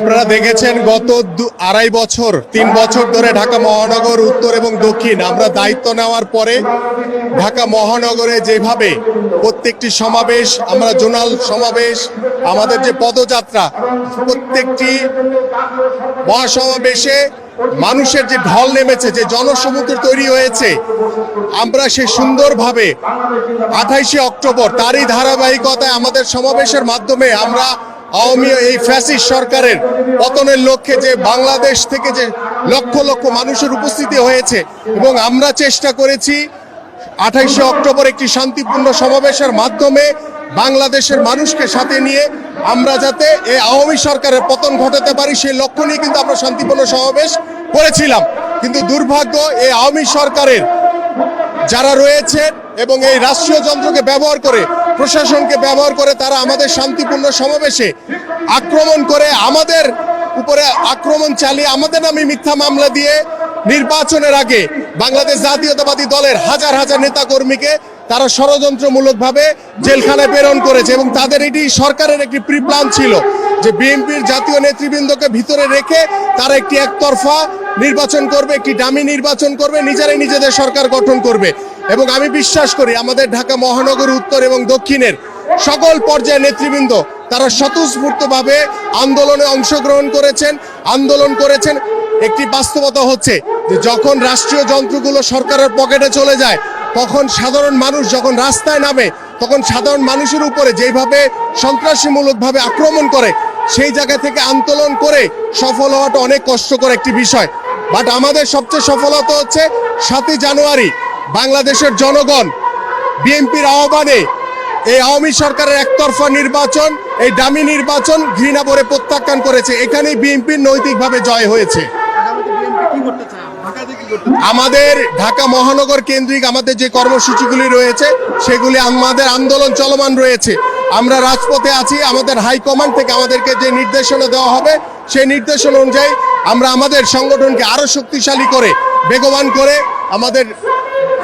আপনারা দেখেছেন গত আড়াই বছর, তিন বছর ধরে ঢাকা মহানগর উত্তর এবং দক্ষিণ, আমরা দায়িত্ব নেওয়ার পরে ঢাকা মহানগরে যেভাবে প্রত্যেকটি সমাবেশ, আমরা জোনাল সমাবেশ, আমাদের যে পদযাত্রা, প্রত্যেকটি মহাসমাবেশে মানুষের যে ঢল নেমেছে, যে জনসমুদ্র তৈরি হয়েছে, আমরা সে সুন্দরভাবে আঠাইশে অক্টোবর তারই ধারাবাহিকতায় আমাদের সমাবেশের মাধ্যমে আমরা আওয়ামী এই ফ্যাসিস সরকারের পতনের লক্ষ্যে যে বাংলাদেশ থেকে যে লক্ষ লক্ষ মানুষের উপস্থিতি হয়েছে এবং আমরা চেষ্টা করেছি আঠাইশে অক্টোবর একটি শান্তিপূর্ণ সমাবেশের মাধ্যমে বাংলাদেশের মানুষকে সাথে নিয়ে আমরা যাতে এই আওয়ামী সরকারের পতন ঘটাতে পারি, সেই লক্ষ্য নিয়ে কিন্তু আমরা শান্তিপূর্ণ সমাবেশ করেছিলাম। কিন্তু দুর্ভাগ্য, এই আওয়ামী সরকারের যারা রয়েছে এবং এই রাষ্ট্রীয় যন্ত্রকে ব্যবহার করে প্রশাসনকে ব্যবহার করে তারা আমাদের শান্তিপূর্ণ সমাবেশে আক্রমণ করে আমাদের উপরে আক্রমণ চালিয়ে আমাদের নামে মিথ্যা মামলা দিয়ে নির্বাচনের আগে বাংলাদেশ জাতীয়তাবাদী দলের হাজার হাজার নেতাকর্মীকে তারা ষড়যন্ত্রমূলকভাবে জেলখানায় প্রেরণ করেছে এবং তাদের এটি সরকারের একটি প্রি প্ল্যান ছিল যে বিএনপির জাতীয় নেতৃবৃন্দকে ভিতরে রেখে তারা একটি একতরফা নির্বাচন করবে, একটি ডামি নির্বাচন করবে, নিজেরাই নিজেদের সরকার গঠন করবে। এবং আমি বিশ্বাস করি আমাদের ঢাকা মহানগর উত্তর এবং দক্ষিণের সকল পর্যায়ের নেতৃবৃন্দ, তারা স্বতঃস্ফূর্তভাবে আন্দোলনে অংশগ্রহণ করেছেন, আন্দোলন করেছেন। একটি বাস্তবতা হচ্ছে যে যখন রাষ্ট্রীয় যন্ত্রগুলো সরকারের পকেটে চলে যায়, তখন সাধারণ মানুষ যখন রাস্তায় নামে, তখন সাধারণ মানুষের উপরে যেভাবে সন্ত্রাসীমূলকভাবে আক্রমণ করে, সেই জায়গা থেকে আন্দোলন করে সফল হওয়াটা অনেক কষ্টকর একটি বিষয়। বাট আমাদের সবচেয়ে সফলতা হচ্ছে সাতই জানুয়ারি বাংলাদেশের জনগণ বিএনপির আহ্বানে এই আওয়ামী সরকারের একতরফা নির্বাচন এই ডামি নির্বাচন ঘৃণা ভরে প্রত্যাখ্যান করেছে। এখানেই বিএনপির নৈতিকভাবে জয় হয়েছে। আমাদের ঢাকা মহানগর কেন্দ্রিক আমাদের যে কর্মসূচিগুলি রয়েছে সেগুলি আমাদের আন্দোলন চলমান রয়েছে। আমরা রাজপথে আছি আমাদের হাইকমান্ড থেকে আমাদেরকে যে নির্দেশনা দেওয়া হবে সেই নির্দেশনা অনুযায়ী আমরা আমাদের সংগঠনকে আরও শক্তিশালী করে বেগবান করে আমাদের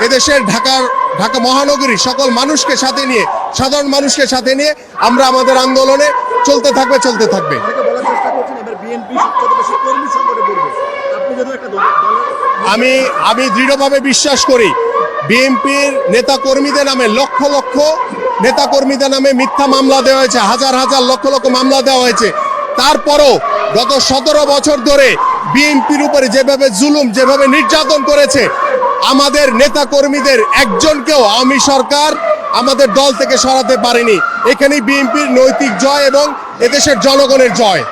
এদেশের ঢাকার ঢাকা মহানগরী সকল মানুষকে সাথে নিয়ে সাধারণ মানুষকে সাথে নিয়ে আমরা আমাদের আন্দোলনে চলতে থাকবে চলতে থাকবে। আমি আমি দৃঢ়ভাবে বিশ্বাস করি বিএনপির নেতা কর্মীদের নামে লক্ষ লক্ষ নেতা কর্মীদের নামে মিথ্যা মামলা দেওয়া হয়েছে হাজার হাজার লক্ষ লক্ষ মামলা দেওয়া হয়েছে। তারপরও গত সতেরো বছর ধরে বিএনপির উপরে যেভাবে জুলুম যেভাবে নির্যাতন করেছে আমাদের নেতা কর্মীদের একজনকেও আওয়ামী সরকার আমাদের দল থেকে সরাতে পারেনি। এখানে বিএনপির নৈতিক জয় এবং এদেশের জনগণের জয়।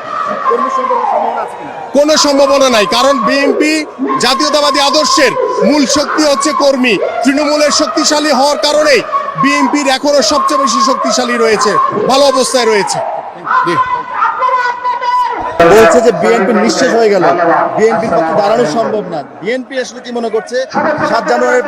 কোনো সম্ভাবনা নাই, কারণ বিএনপি জাতীয়তাবাদী আদর্শের মূল শক্তি হচ্ছে কর্মী। তৃণমূলের শক্তিশালী হওয়ার কারণে বিএনপির এখনও সবচেয়ে বেশি শক্তিশালী রয়েছে, ভালো অবস্থায় রয়েছে। বলছে যে বিএনপি নিঃশেষ হয়ে গেল। বিএনপির পক্ষে দাঁড়ানো সম্ভব না। বিএনপি আসলে কি মনে করছে? সাত জানুয়ারি